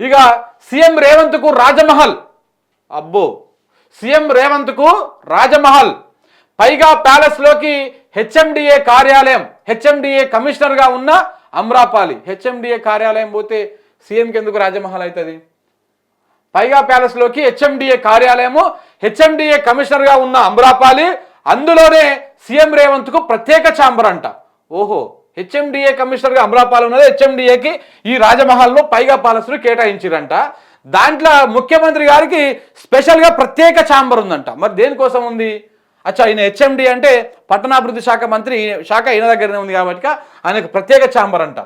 ఇక సీఎం రేవంత్కు రాజమహల్. అబ్బో సీఎం రేవంత్కు రాజమహల్. పైగా ప్యాలెస్లోకి హెచ్ఎండిఏ కార్యాలయం హెచ్ఎండిఏ కమిషనర్గా ఉన్న అమ్రాపాలి. హెచ్ఎండిఏ కార్యాలయం పోతే సీఎంకి ఎందుకు రాజమహల్ అవుతుంది? పైగా ప్యాలెస్లోకి హెచ్ఎండిఏ కార్యాలయము హెచ్ఎండిఏ కమిషనర్గా ఉన్న అమ్రాపాలి. అందులోనే సీఎం రేవంత్కు ప్రత్యేక ఛాంబర్ అంట. ఓహో హెచ్ఎండిఏ కమిషనర్గా అమరాపాల్ ఉన్నది. హెచ్ఎండిఏకి ఈ రాజమహల్లో పైగా పాలసులు కేటాయించిరంట. దాంట్లో ముఖ్యమంత్రి గారికి స్పెషల్గా ప్రత్యేక ఛాంబర్ ఉందంట. మరి దేనికోసం ఉంది? అచ్చా ఈయన హెచ్ఎండి అంటే పట్టణాభివృద్ధి శాఖ మంత్రి శాఖ ఈయన దగ్గరనే ఉంది కాబట్టి ఆయనకు ప్రత్యేక ఛాంబర్ అంట.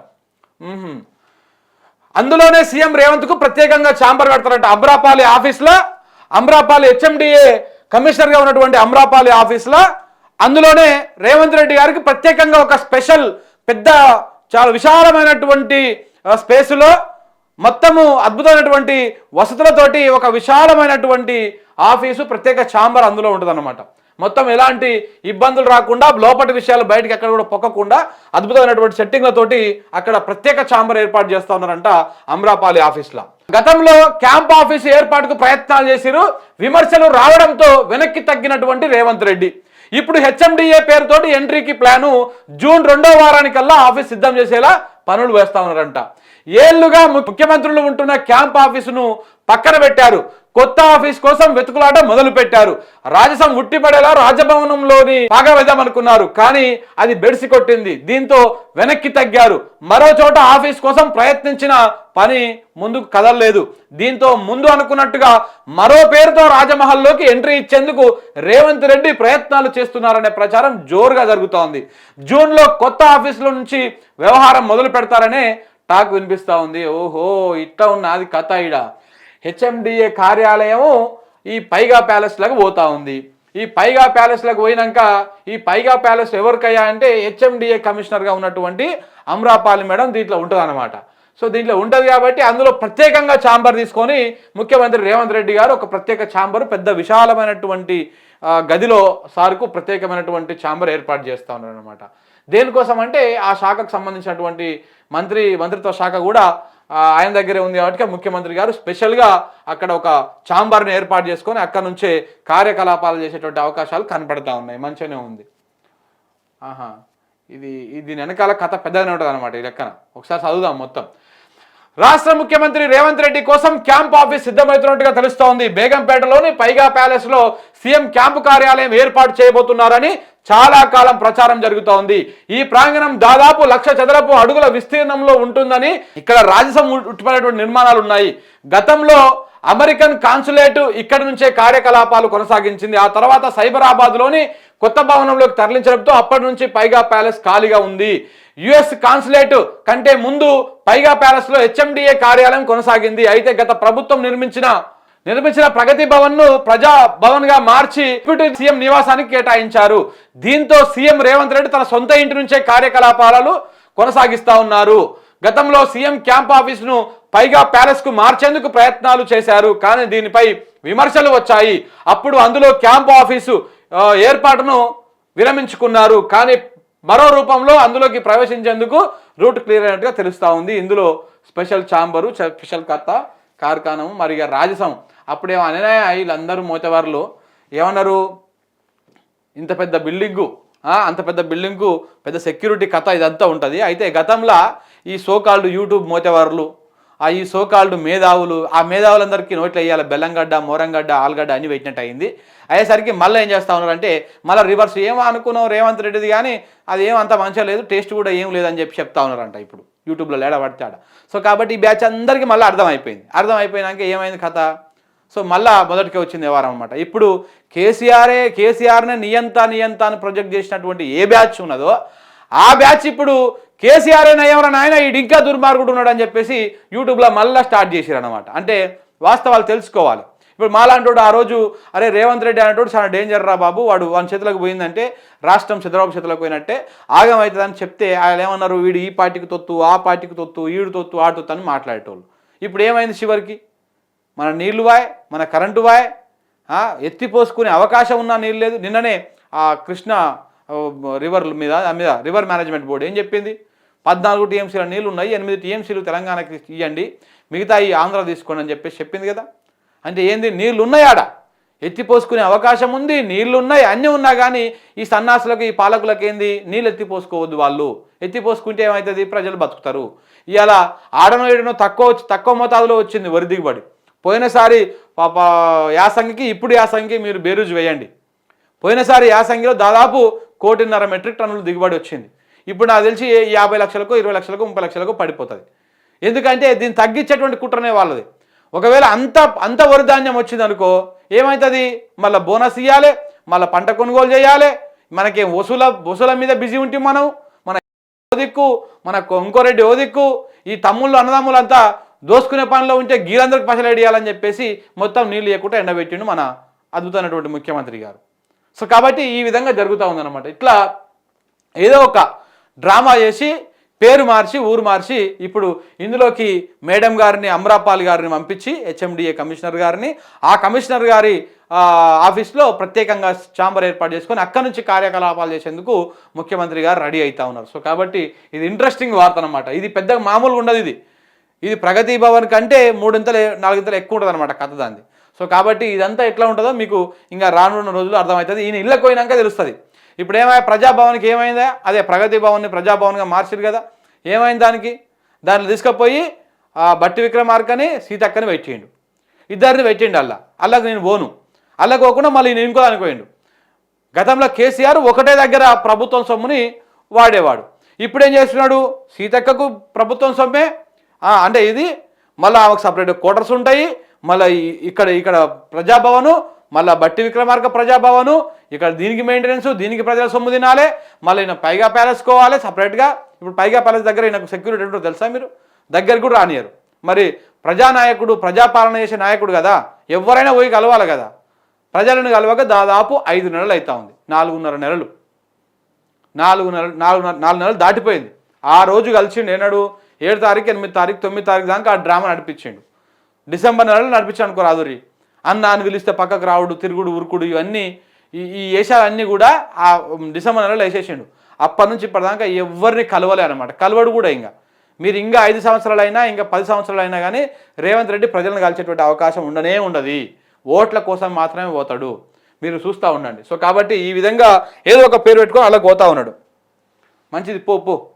అందులోనే సీఎం రేవంత్కు ప్రత్యేకంగా ఛాంబర్ పెడతారంట అమ్రాపాలి ఆఫీస్లో అమ్రాపాలి హెచ్ఎండిఏ కమిషనర్గా ఉన్నటువంటి అమ్రాపాలి ఆఫీస్లో అందులోనే రేవంత్ రెడ్డి గారికి ప్రత్యేకంగా ఒక స్పెషల్ పెద్ద చాలా విశాలమైనటువంటి స్పేసులో మొత్తము అద్భుతమైనటువంటి వసతులతోటి ఒక విశాలమైనటువంటి ఆఫీసు ప్రత్యేక ఛాంబర్ అందులో ఉంటుందన్నమాట. మొత్తం ఎలాంటి ఇబ్బందులు రాకుండా లోపటి విషయాలు బయటకి ఎక్కడ కూడా పొక్కకుండా అద్భుతమైనటువంటి సెట్టింగ్లతోటి అక్కడ ప్రత్యేక ఛాంబర్ ఏర్పాటు చేస్తా ఉన్నారంట అమ్రాపాలి ఆఫీస్లో. గతంలో క్యాంప్ ఆఫీస్ ఏర్పాటుకు ప్రయత్నాలు చేసిరు విమర్శలు రావడంతో వెనక్కి తగ్గినటువంటి రేవంత్ రెడ్డి. ఇప్పుడు హెచ్ఎండిఏ పేరుతోటి ఎంట్రీకి ప్లాను జూన్ రెండో వారానికల్లా ఆఫీస్ సిద్ధం చేసేలా పనులు వేస్తా ఉన్నారంట. ఏళ్ళుగా ముఖ్యమంత్రులు ఉంటున్న క్యాంప్ ఆఫీసును పక్కన పెట్టారు. కొత్త ఆఫీస్ కోసం వెతుకులాట మొదలు పెట్టారు రాజసం ఉట్టిపడేలా రాజభవనంలోని పాగవేద్దామనుకున్నారు కానీ అది బెడిసి కొట్టింది. దీంతో వెనక్కి తగ్గారు. మరో చోట ఆఫీస్ కోసం ప్రయత్నించిన పని ముందుకు కదలలేదు. దీంతో ముందు అనుకున్నట్టుగా మరో పేరుతో రాజమహల్లోకి ఎంట్రీ ఇచ్చేందుకు రేవంత్ రెడ్డి ప్రయత్నాలు చేస్తున్నారనే ప్రచారం జోరుగా జరుగుతోంది. జూన్లో కొత్త ఆఫీసుల నుంచి వ్యవహారం మొదలు పెడతారనే టాక్ వినిపిస్తూ ఉంది. ఓహో ఇట్లా ఉన్నది కథ ఇడ హెచ్ఎండిఏ కార్యాలయము ఈ పైగా ప్యాలెస్లకు పోతా ఉంది. ఈ పైగా ప్యాలెస్లకు పోయినాక ఈ పైగా ప్యాలెస్ ఎవరికయ్యా అంటే హెచ్ఎండిఏ కమిషనర్గా ఉన్నటువంటి అమ్రాపాలి మేడం దీంట్లో ఉంటుంది సో దీంట్లో ఉంటుంది కాబట్టి అందులో ప్రత్యేకంగా ఛాంబర్ తీసుకొని ముఖ్యమంత్రి రేవంత్ రెడ్డి గారు ఒక ప్రత్యేక ఛాంబర్ పెద్ద విశాలమైనటువంటి గదిలో సార్కు ప్రత్యేకమైనటువంటి ఛాంబర్ ఏర్పాటు చేస్తూ ఉన్నారు అనమాట దేనికోసం అంటే ఆ శాఖకు సంబంధించినటువంటి మంత్రి మంత్రిత్వ శాఖ కూడా ఆయన దగ్గరే ఉంది కాబట్టి ముఖ్యమంత్రి గారు స్పెషల్గా అక్కడ ఒక ఛాంబర్ని ఏర్పాటు చేసుకొని అక్కడ నుంచే కార్యకలాపాలు చేసేటువంటి అవకాశాలు కనపడతా ఉన్నాయి. మంచిగానే ఉంది. ఆహా. ఇది ఇది వెనకాల కథ పెద్దగానే ఉంటుంది అనమాట ఈ లెక్కన. ఒకసారి చదువుదాం మొత్తం. రాష్ట్ర ముఖ్యమంత్రి రేవంత్ రెడ్డి కోసం క్యాంప్ ఆఫీస్ సిద్ధమవుతున్నట్టుగా తెలుస్తోంది. బేగంపేటలోని పైగా ప్యాలెస్లో సీఎం క్యాంపు కార్యాలయం ఏర్పాటు చేయబోతున్నారని చాలా కాలం ప్రచారం జరుగుతోంది. ఈ ప్రాంగణం దాదాపు లక్ష చదరపు అడుగుల విస్తీర్ణంలో ఉంటుందని ఇక్కడ రాజసం ఉట్టిపడినటువంటి నిర్మాణాలు ఉన్నాయి. గతంలో అమెరికన్ కాన్సులేట్ ఇక్కడి నుంచే కార్యకలాపాలు కొనసాగించింది. ఆ తర్వాత సైబరాబాద్లోని కొత్త భవనంలోకి తరలించడంతో అప్పటి నుంచి పైగా ప్యాలెస్ ఖాళీగా ఉంది. యుఎస్ కాన్సులేట్ కంటే ముందు పైగా ప్యాలెస్లో హెచ్ఎండిఏ కార్యాలయం కొనసాగింది. అయితే గత ప్రభుత్వం నిర్మించిన నిర్మించిన ప్రగతి భవన్ను ప్రజా భవన్గా మార్చి డిప్యూటీ సీఎం నివాసానికి కేటాయించారు. దీంతో సీఎం రేవంత్ రెడ్డి తన సొంత ఇంటి నుంచే కార్యకలాపాలను కొనసాగిస్తా ఉన్నారు. గతంలో సీఎం క్యాంప్ ఆఫీస్ను పైగా ప్యాలెస్కు మార్చేందుకు ప్రయత్నాలు చేశారు. కానీ దీనిపై విమర్శలు వచ్చాయి. అప్పుడు అందులో క్యాంప్ ఆఫీసు ఏర్పాటును విరమించుకున్నారు. కానీ మరో రూపంలో అందులోకి ప్రవేశించేందుకు రూట్ క్లియర్ అయినట్టుగా తెలుస్తూ ఉంది. ఇందులో స్పెషల్ ఛాంబరు స్పెషల్ కత్త కార్ఖానము మరి రాజసం. అప్పుడేమో అనే వీళ్ళందరూ మోతవారులు. ఏమన్నారు? ఇంత పెద్ద బిల్డింగు అంత పెద్ద బిల్డింగ్కు పెద్ద సెక్యూరిటీ కథ ఇదంతా ఉంటుంది. అయితే గతంలో ఈ సోకాల్డ్ యూట్యూబ్ మోతవారులు. ఆ ఈ సోకాళ్ళు మేధావులు ఆ మేధావులందరికీ నోట్లు వేయాలి. బెల్లంగడ్డ మోరంగడ్డ ఆలుగడ్డ అన్ని పెట్టినట్టు అయింది. అయ్యేసరికి మళ్ళీ ఏం చేస్తా ఉన్నారంటే మళ్ళీ రివర్స్ ఏమో అనుకున్నాం రేవంత్ రెడ్డిది కానీ అది ఏం అంత మంచిగా లేదు టేస్ట్ కూడా ఏం లేదని చెప్పి చెప్తా ఉన్నారంట ఇప్పుడు. యూట్యూబ్లో లేడ పడతాడ. సో కాబట్టి ఈ బ్యాచ్ అందరికీ మళ్ళీ అర్థమైపోయింది. అర్థమైపోయినాక ఏమైంది కథ? సో మళ్ళా మొదటికే వచ్చింది వ్యవహారం అనమాట ఇప్పుడు కేసీఆరే కేసీఆర్నే నియంత నియంత అని ప్రొజెక్ట్ చేసినటువంటి ఏ బ్యాచ్ ఉన్నదో ఆ బ్యాచ్ ఇప్పుడు కేసీఆర్ నయ్యవరా నాయన ఈ ఇంకా దుర్మార్గుడు ఉన్నాడు అని చెప్పేసి యూట్యూబ్లో మళ్ళీ స్టార్ట్ చేశారు అనమాట అంటే వాస్తవాలు తెలుసుకోవాలి. ఇప్పుడు మాలాంటోడు ఆ రోజు అరే రేవంత్ రెడ్డి అనేటోడు చాలా డేంజర్ రా బాబు వాడు వాని చేతులకు పోయిందంటే రాష్ట్రం చంద్రబాబు చేతులకు పోయినట్టే ఆగం అవుతుందని చెప్తే ఆయన ఏమన్నారు? వీడు ఈ పార్టీకి తొత్తు ఆ పార్టీకి తొత్తు ఈడు తొత్తు ఆ తొత్తు అని మాట్లాడేటోళ్ళు. ఇప్పుడు ఏమైంది చివరికి? మన నీళ్ళు వాయ్ మన కరెంటు వాయ్ ఎత్తిపోసుకునే అవకాశం ఉన్నా నీళ్ళు లేదు. నిన్ననే ఆ కృష్ణ రివర్ మీద దాని మీద రివర్ మేనేజ్మెంట్ బోర్డు ఏం చెప్పింది? పద్నాలుగు టీఎంసీల నీళ్ళు ఉన్నాయి ఎనిమిది టీఎంసీలు తెలంగాణకి ఇవ్వండి మిగతా ఈ ఆంధ్ర తీసుకోండి అని చెప్పేసి చెప్పింది కదా? అంటే ఏంది? నీళ్ళు ఉన్నాయి ఆడ ఎత్తిపోసుకునే అవకాశం ఉంది నీళ్ళు ఉన్నాయి అన్నీ ఉన్నా కానీ ఈ సన్నాసులకు ఈ పాలకులకు ఏంది? నీళ్ళు ఎత్తిపోసుకోవద్దు వాళ్ళు. ఎత్తిపోసుకుంటే ఏమవుతుంది ప్రజలు బతుకుతారు. ఇవాళ ఆడనో ఏడనో తక్కువ తక్కువ మోతాదులో వచ్చింది వరి దిగుబడి. పోయినసారి యాసంగికి ఇప్పుడు యాసంగికి మీరు బేరుజు వేయండి. పోయినసారి యాసంగిలో దాదాపు కోటిన్నర మెట్రిక్ టన్నులు దిగుబడి వచ్చింది. ఇప్పుడు నాకు తెలిసి యాభై లక్షలకు ఇరవై లక్షలకు ముప్పై లక్షలకు పడిపోతుంది. ఎందుకంటే దీన్ని తగ్గించేటువంటి కుట్రనే వాళ్ళది. ఒకవేళ అంత అంత వరి ధాన్యం వచ్చిందనుకో ఏమవుతుంది మళ్ళీ బోనస్ ఇవ్వాలి మళ్ళీ పంట కొనుగోలు చేయాలి. మనకి వసూల వసూల మీద బిజీ ఉంటాం మనం? మన దిక్కు మన కొంకోరెడ్డి ఓ దిక్కు ఈ తమ్ముళ్ళు అన్నదమ్ములు అంతా దోసుకునే పనిలో ఉంటే గీరందరికి పసలేడియాలని చెప్పేసి మొత్తం నీళ్ళు లేకుండా ఎండబెట్టిండు మన అద్భుతమైనటువంటి ముఖ్యమంత్రి గారు. సో కాబట్టి ఈ విధంగా జరుగుతూ ఉందన్నమాట. ఇట్లా ఏదో ఒక డ్రామా చేసి పేరు మార్చి ఊరు మార్చి ఇప్పుడు ఇందులోకి మేడం గారిని అమ్రాపాల్ గారిని పంపించి హెచ్ఎండిఏ కమిషనర్ గారిని ఆ కమిషనర్ గారి ఆఫీస్లో ప్రత్యేకంగా ఛాంబర్ ఏర్పాటు చేసుకొని అక్కడి నుంచి కార్యకలాపాలు చేసేందుకు ముఖ్యమంత్రి గారు రెడీ అవుతా ఉన్నారు. సో కాబట్టి ఇది ఇంట్రెస్టింగ్ వార్త అనమాట ఇది పెద్దగా మామూలుగా ఉండదు ఇది. ఇది ప్రగతి భవన్ కంటే మూడింతలు నాలుగింతలు ఎక్కువ ఉంటుంది అనమాట కథ దాన్ని సో కాబట్టి ఇదంతా ఎట్లా ఉంటుందో మీకు ఇంకా రానున్న రోజులు అర్థమవుతుంది. ఈయన ఇళ్ళకి పోయినాక తెలుస్తుంది. ఇప్పుడు ఏమైనా ప్రజాభవన్కి ఏమైందా? అదే ప్రగతి భవన్ని ప్రజాభవన్గా మార్చారు కదా. ఏమైంది దానికి? దాన్ని తీసుకుపోయి ఆ బట్టి విక్రమార్కని సీతక్కని పెట్టేయండు ఇద్దరిని పెట్టిండు అల్లా. అల్లకు నేను పోను. అల్లకు పోకుండా మళ్ళీ నేను ఇంకో పోయిండు. గతంలో కేసీఆర్ ఒకటే దగ్గర ప్రభుత్వం సొమ్ముని వాడేవాడు. ఇప్పుడు ఏం చేస్తున్నాడు? సీతక్కకు ప్రభుత్వం సొమ్మే. అంటే ఇది మళ్ళీ ఆమెకు సపరేట్ క్వార్టర్స్ ఉంటాయి. మళ్ళీ ఇక్కడ ఇక్కడ ప్రజాభవను మళ్ళీ బట్టి విక్రమార్క ప్రజాభవను ఇక్కడ దీనికి మెయింటెనెన్స్ దీనికి ప్రజల సొమ్ము తినాలి మళ్ళీ ఈయన పైగా ప్యాలెస్ కోవాలి సపరేట్గా ఇప్పుడు పైగా ప్యాలెస్ దగ్గర ఈయనకు సెక్యూరిటీ ఏంటో తెలుసా మీరు? దగ్గర కూడా రానియరు మరి ప్రజానాయకుడు ప్రజాపాలన చేసే నాయకుడు కదా ఎవరైనా పోయి కలవాలి కదా. ప్రజలను కలవక దాదాపు ఐదు నెలలు అవుతా ఉంది. నాలుగున్నర నెలలు. నాలుగు నెలలు నాలుగు నాలుగు నెలలు దాటిపోయింది. ఆ రోజు కలిసిండు ఏనాడు? ఏడు తారీఖు ఎనిమిది తారీఖు తొమ్మిది తారీఖు దాకా ఆ డ్రామా నడిపించిండు. డిసెంబర్ నెలలో నడిపించాడు రాదురి అన్న అని పిలిస్తే పక్కకు రావుడు తిరుగుడు ఉరుకుడు ఇవన్నీ ఈ ఈ వేషాలన్నీ కూడా ఆ డిసెంబర్ నెలలో వేసేసిండు. అప్పటి నుంచి ఇప్పటిదాకా ఎవరిని కలవలే అనమాట కలవడు కూడా ఇంకా. మీరు ఇంకా ఐదు సంవత్సరాలైనా ఇంకా పది సంవత్సరాలు అయినా కానీ రేవంత్ రెడ్డి ప్రజలను కలిసేటువంటి అవకాశం ఉండనే ఉండదు. ఓట్ల కోసం మాత్రమే పోతాడు. మీరు చూస్తూ ఉండండి. సో కాబట్టి ఈ విధంగా ఏదో ఒక పేరు పెట్టుకొని అలా పోతా ఉన్నాడు. మంచిది పో పో.